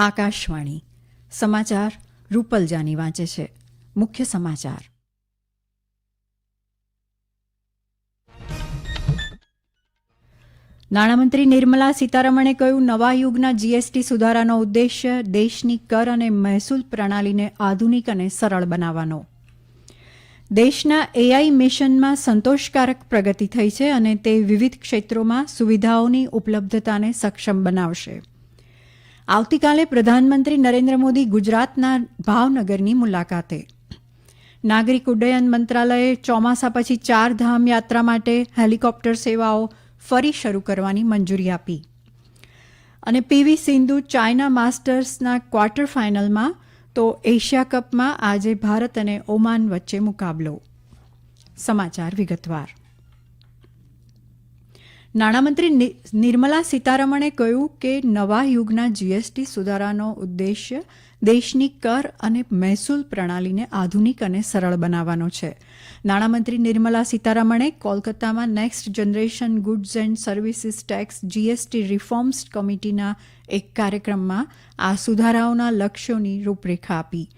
આકાશવાણી. સમાચાર રૂપલ જાની વાંચે છે. મુખ્ય સમાચાર. નાણામંત્રી નિર્મલા સીતારમણે કહ્યું, નવા યુગના જીએસટી સુધારાનો ઉદ્દેશ્ય દેશની કર અને મહેસૂલ પ્રણાલીને આધુનિક અને સરળ બનાવવાનો. દેશના એઆઈ મિશનમાં સંતોષકારક પ્રગતિ થઈ છે અને તે વિવિધ ક્ષેત્રોમાં સુવિધાઓની ઉપલબ્ધતાને સક્ષમ બનાવશે. આવતીકાલે પ્રધાનમંત્રી નરેન્દ્ર મોદી ગુજરાતના ભાવનગરની મુલાકાતે. નાગરિક ઉડ્ડયન મંત્રાલયે ચોમાસા પછી ચાર ધામ યાત્રા માટે હેલિકોપ્ટર સેવાઓ ફરી શરૂ કરવાની મંજૂરી આપી. અને પીવી સિંધુ ચાઇના માસ્ટર્સના ક્વાર્ટર ફાઇનલમાં તો એશિયા કપમાં આજે ભારત અને ઓમાન વચ્ચે મુકાબલો. સમાચાર વિગતવાર. નાણામંત્રી નિર્મલા સીતારમણે કહ્યું કે નવા યુગના જીએસટી સુધારાનો ઉદ્દેશ્ય દેશની કર અને મહેસૂલ પ્રણાલીને આધુનિક અને સરળ બનાવવાનો છે. નાણામંત્રી નિર્મલા સીતારમણે કોલકાતામાં next generation goods and services tax GST reforms કમિટીના એક કાર્યક્રમમાં આ સુધારાઓના લક્ષ્યોની રૂપરેખા આપી.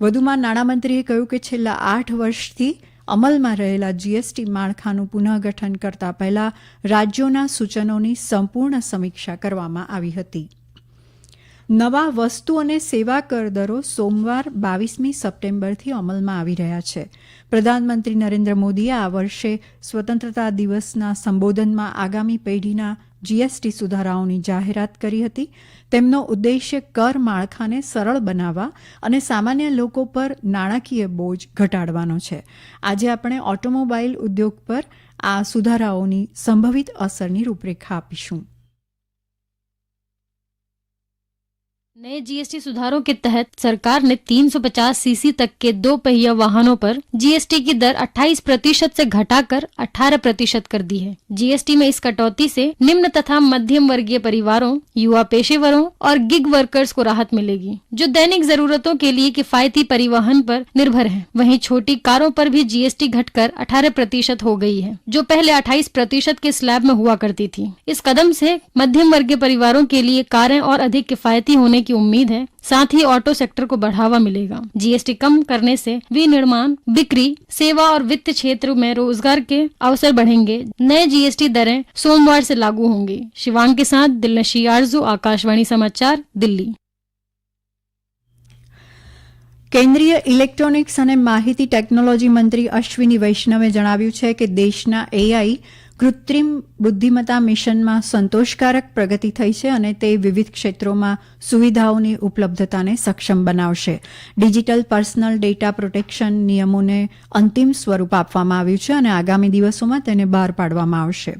વધુમાં નાણામંત્રીએ કહ્યું કે છેલ્લા આઠ વર્ષથી અમલમાં રહેલા જીએસટી માળખાનું પુનઃગઠન કરતા પહેલા રાજ્યોના સૂચનોની સંપૂર્ણ સમીક્ષા કરવામાં આવી હતી. નવા વસ્તુ અને સેવા કર દરો સોમવાર બાવીસમી સપ્ટેમ્બરથી અમલમાં આવી રહ્યા છે. પ્રધાનમંત્રી નરેન્દ્ર મોદીએ આ વર્ષે સ્વતંત્રતા દિવસના સંબોધનમાં આગામી પેઢીના જીએસટી સુધારાઓની જાહેરાત કરી હતી. તેમનો ઉદ્દેશ્ય કર માળખાને સરળ બનાવવા અને સામાન્ય લોકો પર નાણાકીય બોજ ઘટાડવાનો છે. આજે આપણે ઓટોમોબાઈલ ઉદ્યોગ પર આ સુધારાઓની સંભવિત અસરની રૂપરેખા આપીશું. नए जीएसटी सुधारों के तहत सरकार ने 350 सीसी तक के दो पहिया वाहनों पर जीएसटी की दर 28 प्रतिशत से घटाकर 18 प्रतिशत कर दी है। जीएसटी में इस कटौती से निम्न तथा मध्यम वर्गीय परिवारों, युवा पेशेवरों और गिग वर्कर्स को राहत मिलेगी, जो दैनिक जरूरतों के लिए किफायती परिवहन पर निर्भर है। वहीं छोटी कारों पर भी जीएसटी घटकर 18 प्रतिशत हो गई है, जो पहले 28 प्रतिशत के स्लैब में हुआ करती थी। इस कदम से मध्यम वर्गीय परिवारों के लिए कारें और अधिक किफायती होने की उम्मीद है साथ ही ऑटो सेक्टर को बढ़ावा मिलेगा जीएसटी कम करने से विनिर्माण बिक्री सेवा और वित्त क्षेत्र में रोजगार के अवसर बढ़ेंगे नए जीएसटी दरें सोमवार से लागू होंगी शिवांग के साथ दिलनशी आरजू आकाशवाणी समाचार दिल्ली કેન્દ્રીય ઇલેક્ટ્રોનિક્સ અને માહિતી ટેકનોલોજી મંત્રી અશ્વિની વૈષ્ણવે જણાવ્યું છે કે દેશના એઆઈ કૃત્રિમ બુદ્ધિમત્તા મિશનમાં સંતોષકારક પ્રગતિ થઈ છે અને તે વિવિધ ક્ષેત્રોમાં સુવિધાઓની ઉપલબ્ધતાને સક્ષમ બનાવશે. ડિજિટલ પર્સનલ ડેટા પ્રોટેક્શન નિયમોને અંતિમ સ્વરૂપ આપવામાં આવ્યું છે અને આગામી દિવસોમાં તેને બહાર પાડવામાં આવશે.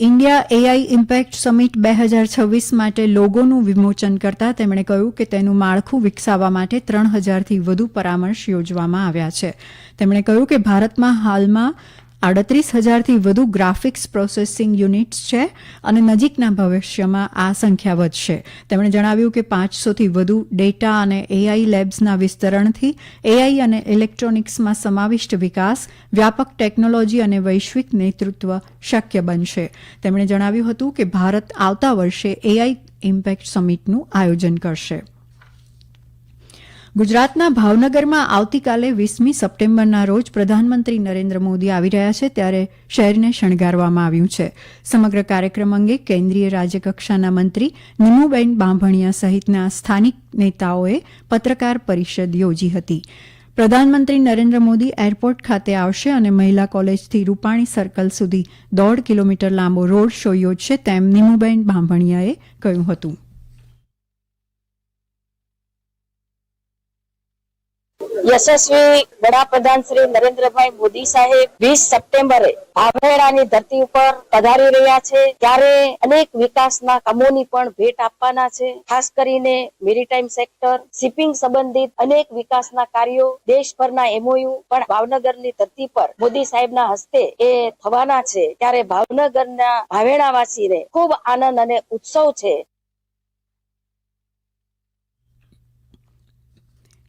ઇન્ડિયા એઆઈ ઇમ્પેક્ટ સમિટ બે હજાર છવ્વીસ માટે લોગોનું વિમોચન કરતા તેમણે કહ્યું કે તેનું માળખું વિકસાવવા માટે ત્રણ હજારથી વધુ પરામર્શ યોજવામાં આવ્યા છે. તેમણે કહ્યું કે ભારતમાં હાલમાં આડત્રીસ હજારથી વધુ ગ્રાફિક્સ પ્રોસેસિંગ યુનિટ્સ છે અને નજીકના ભવિષ્યમાં આ સંખ્યા વધશે. તેમણે જણાવ્યું કે પાંચસોથી વધુ ડેટા અને એઆઈ લેબ્સના વિસ્તરણથી એઆઈ અને ઇલેક્ટ્રોનિક્સમાં સમાવિષ્ટ વિકાસ, વ્યાપક ટેકનોલોજી અને વૈશ્વિક નેતૃત્વ શક્ય બનશે. તેમણે જણાવ્યું હતું કે ભારત આવતા વર્ષે એઆઈ ઇમ્પેક્ટ સમિટનું આયોજન કરશે. ગુજરાતના ભાવનગરમાં આવતીકાલે વીસમી સપ્ટેમ્બરના રોજ પ્રધાનમંત્રી નરેન્દ્ર મોદી આવી રહ્યા છે ત્યારે શહેરને શણગારવામાં આવ્યું છે. સમગ્ર કાર્યક્રમ અંગે કેન્દ્રીય રાજ્યકક્ષાના મંત્રી નિમુબેન બાંભણિયા સહિતના સ્થાનિક નેતાઓએ પત્રકાર પરિષદ યોજી હતી. પ્રધાનમંત્રી નરેન્દ્ર મોદી એરપોર્ટ ખાતે આવશે અને મહિલા કોલેજથી રૂપાણી સર્કલ સુધી દોઢ કિલોમીટર લાંબો રોડ શો યોજશે તેમ નિમુબેન બાંભણિયાએ કહ્યું હતું. યશસ્વી વડાપ્રધાન શ્રી નરેન્દ્રભાઈ મોદી સાહેબ વીસ સપ્ટેમ્બરે આભેડાની ધરતી ઉપર પધારી રહ્યા છે. ત્યારે અનેક વિકાસના કામોની પણ ભેટ આપવાના છે. ખાસ કરીને મેરીટાઈમ સેક્ટર, શિપિંગ સંબંધિત અનેક વિકાસના કાર્યો દેશભરના એમઓયુ પણ ભાવનગરની ધરતી પર મોદી સાહેબના હસ્તે એ થવાના છે. ત્યારે ભાવનગરના ભાવેણાવાસીને ખૂબ આનંદ અને ઉત્સવ છે.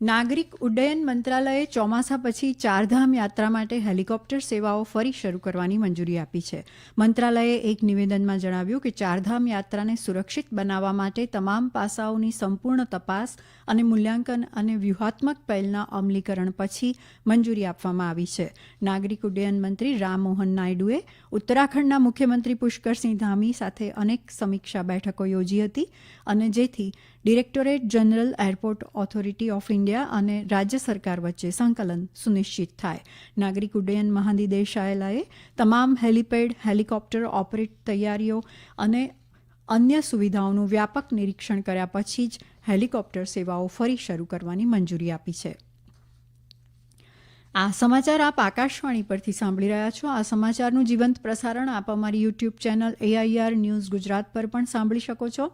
નાગરિક ઉડ્ડયન મંત્રાલયે ચોમાસા પછી ચારધામ યાત્રા માટે હેલિકોપ્ટર સેવાઓ ફરી શરૂ કરવાની મંજૂરી આપી છે. મંત્રાલયે એક નિવેદનમાં જણાવ્યું કે ચારધામ યાત્રાને સુરક્ષિત બનાવવા માટે તમામ પાસાઓની સંપૂર્ણ તપાસ અને મૂલ્યાંકન અને વ્યૂહાત્મક પહેલના અમલીકરણ પછી મંજૂરી આપવામાં આવી છે. નાગરિક ઉડ્ડયન મંત્રી રામમોહન નાયડુએ ઉત્તરાખંડના મુખ્યમંત્રી પુષ્કરસિંહ ધામી સાથે અનેક સમીક્ષા બેઠકો યોજી હતી અને જેથી directorate general airport authority of India અને રાજ્ય સરકાર વચ્ચે સંકલન સુનિશ્ચિત થાય. નાગરિક ઉડ્ડયન મહાનિદેશાલયે તમામ હેલિપેડ, હેલિકોપ્ટર ઓપરેટ તૈયારીઓ અને અન્ય સુવિધાઓનું વ્યાપક નિરીક્ષણ કર્યા પછી જ હેલિકોપ્ટર સેવાઓ ફરી શરૂ કરવાની મંજૂરી આપી છે. આ સમાચાર આપ આકાશવાણી પરથી સાંભળી રહ્યા છો. આ સમાચારનું જીવંત પ્રસારણ આપ અમારી YouTube channel AIR news Gujarat પર પણ સાંભળી શકો છો.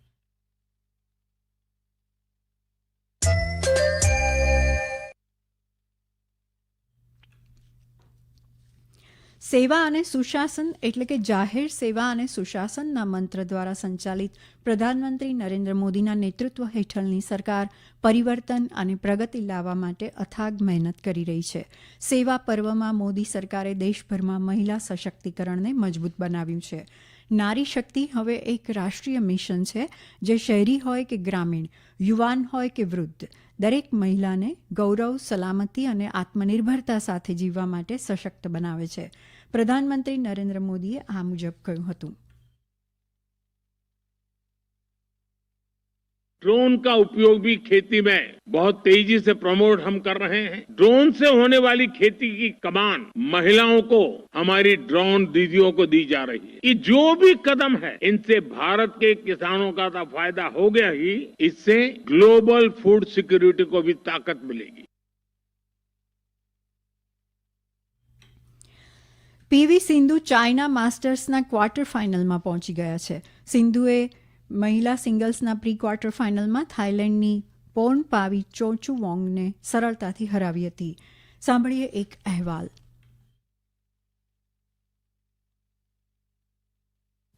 સેવા અને સુશાસન એટલે કે જાહેર સેવા અને સુશાસનના મંત્ર દ્વારા સંચાલિત પ્રધાનમંત્રી નરેન્દ્ર મોદીના નેતૃત્વ હેઠળની સરકાર પરિવર્તન અને પ્રગતિ લાવવા માટે અથાગ મહેનત કરી રહી છે. સેવા પર્વમાં મોદી સરકારે દેશભરમાં મહિલા સશક્તિકરણને મજબૂત બનાવ્યું છે. નારી શક્તિ હવે એક રાષ્ટ્રીય મિશન છે, જે શહેરી હોય કે ગ્રામીણ, યુવાન હોય કે વૃદ્ધ, દરેક મહિલાને ગૌરવ, સલામતી અને આત્મનિર્ભરતા સાથે જીવવા માટે સશક્ત બનાવે છે. પ્રધાનમંત્રી નરેન્દ્ર મોદીએ આ મુજબ કહ્યું હતું ड्रोन का उपयोग भी खेती में बहुत तेजी से प्रमोट हम कर रहे हैं ड्रोन से होने वाली खेती की कमान महिलाओं को हमारी ड्रोन दीदियों को दी जा रही है ये जो भी कदम है इनसे भारत के किसानों का तो फायदा हो गया ही इससे ग्लोबल फूड सिक्योरिटी को भी ताकत मिलेगी પીવી સિંધુ ચાઇના માસ્ટર્સના ક્વાર્ટર ફાઇનલમાં પહોંચી ગયા છે. સિંધુએ મહિલા સિંગલ્સના પ્રી ક્વાર્ટર ફાઇનલમાં થાઇલેન્ડની પોર્ન પાવી ચોચુ વોંગને સરળતાથી હરાવી હતી. સાંભળીએ એક અહેવાલ.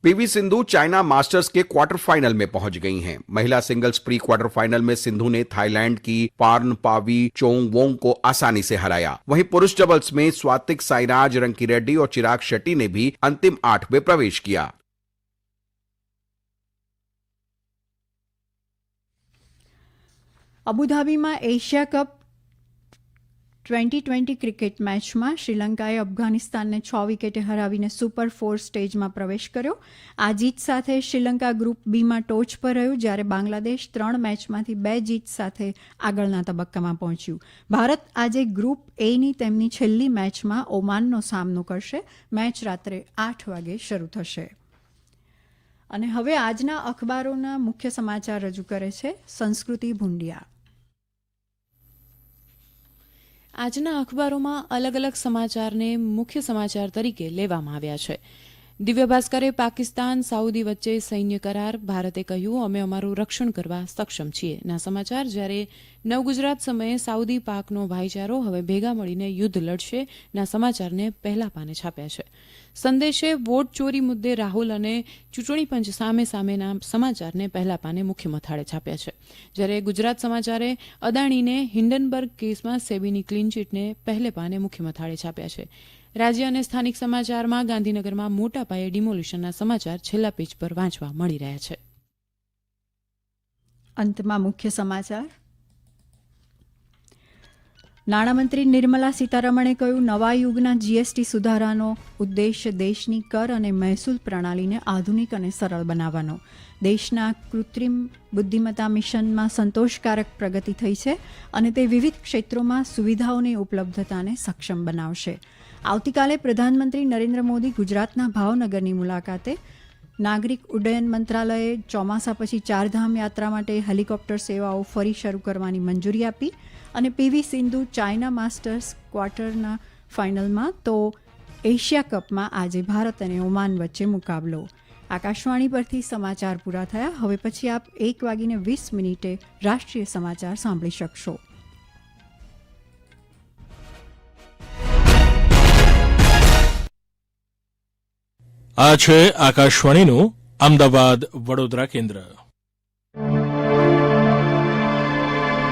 पीवी सिंधु चाइना मास्टर्स के क्वार्टर फाइनल में पहुंच गई हैं महिला सिंगल्स प्री क्वार्टर फाइनल में सिंधु ने थाईलैंड की पार्न पावी चोंग वोंग को आसानी से हराया वहीं पुरुष डबल्स में स्वातिक साईराज रंकी रेड्डी और चिराग शेट्टी ने भी अंतिम आठ में प्रवेश किया અબુધાબીમાં Asia cup twenty twenty cricket મેચમાં શ્રીલંકાએ અફઘાનિસ્તાનને છ વિકેટે હરાવીને સુપર ફોર સ્ટેજમાં પ્રવેશ કર્યો. આ જીત સાથે શ્રીલંકા ગ્રુપ બીમાં ટોચ પર રહ્યું, જ્યારે બાંગ્લાદેશ ત્રણ મેચમાંથી બે જીત સાથે આગળના તબક્કામાં પહોંચ્યું. ભારત આજે ગ્રુપ એની તેમની છેલ્લી મેચમાં ઓમાનનો સામનો કરશે. મેચ રાત્રે આઠ વાગે શરૂ થશે. અને હવે આજના અખબારોના મુખ્ય સમાચાર રજૂ કરે છે સંસ્કૃતિ ભુંડિયા. આજના અખબારોમાં અલગ અલગ સમાચારને મુખ્ય સમાચાર તરીકે લેવામાં આવ્યા છે. દિવ્ય ભાસ્કરે પાકિસ્તાન સાઉદી વચ્ચે સૈન્ય કરાર, ભારતે કહ્યું, અમે અમારું રક્ષણ કરવા સક્ષમ છીએ. ના સમાચાર, જ્યારે નવગુજરાત સમયે સાઉદી પાકનો ભાઈચારો હવે ભેગા મળીને યુદ્ધ લડશે, ના સમાચારને પહેલા પાને છાપ્યા છે. સંદેશે વોટ ચોરી મુદ્દે રાહુલ અને ચૂંટણી પંચ સામે સામેના સમાચારને પહેલા પાને મુખ્ય મથાળે છાપ્યા છે. જ્યારે ગુજરાત સમાચારે અદાણીને હિન્ડનબર્ગ કેસમાં સેબીની ક્લીન ચીટને પહેલે પાને મુખ્ય મથાળે છાપ્યા છે. રાજ્ય અને સ્થાનિક સમાચારમાં ગાંધીનગરમાં મોટા પાયે ડિમોલિશનના સમાચાર છેલ્લા પેજ પર વાંચવા મળી રહ્યા છે. અંતમાં મુખ્ય સમાચાર. નાણામંત્રી નિર્મલા સીતારમણે કહ્યું, નવા યુગના જીએસટી સુધારાનો ઉદ્દેશ્ય દેશની કર અને મહેસૂલ પ્રણાલીને આધુનિક અને સરળ બનાવવાનો. દેશના કૃત્રિમ બુદ્ધિમત્તા મિશનમાં સંતોષકારક પ્રગતિ થઈ છે અને તે વિવિધ ક્ષેત્રોમાં સુવિધાઓની ઉપલબ્ધતાને સક્ષમ બનાવશે. આવતીકાલે પ્રધાનમંત્રી નરેન્દ્ર મોદી ગુજરાતના ભાવનગરની મુલાકાતે નાગરિક ઉડ્ડયન મંત્રાલયે ચોમાસા પછી ચારધામ યાત્રા માટે હેલિકોપ્ટર સેવાઓ ફરી શરૂ કરવાની મંજૂરી આપી અને પીવી સિંધુ ચાઇના માસ્ટર્સ ક્વાર્ટરના ફાઇનલમાં તો એશિયા કપમાં આજે ભારત અને ઓમાન વચ્ચે મુકાબલો. આકાશવાણી પરથી સમાચાર પૂરા થયા. હવે પછી આપ એક વાગીને વીસ મિનિટે રાષ્ટ્રીય સમાચાર સાંભળી શકશો. આ છે આકાશવાણીનું અમદાવાદ વડોદરા કેન્દ્ર.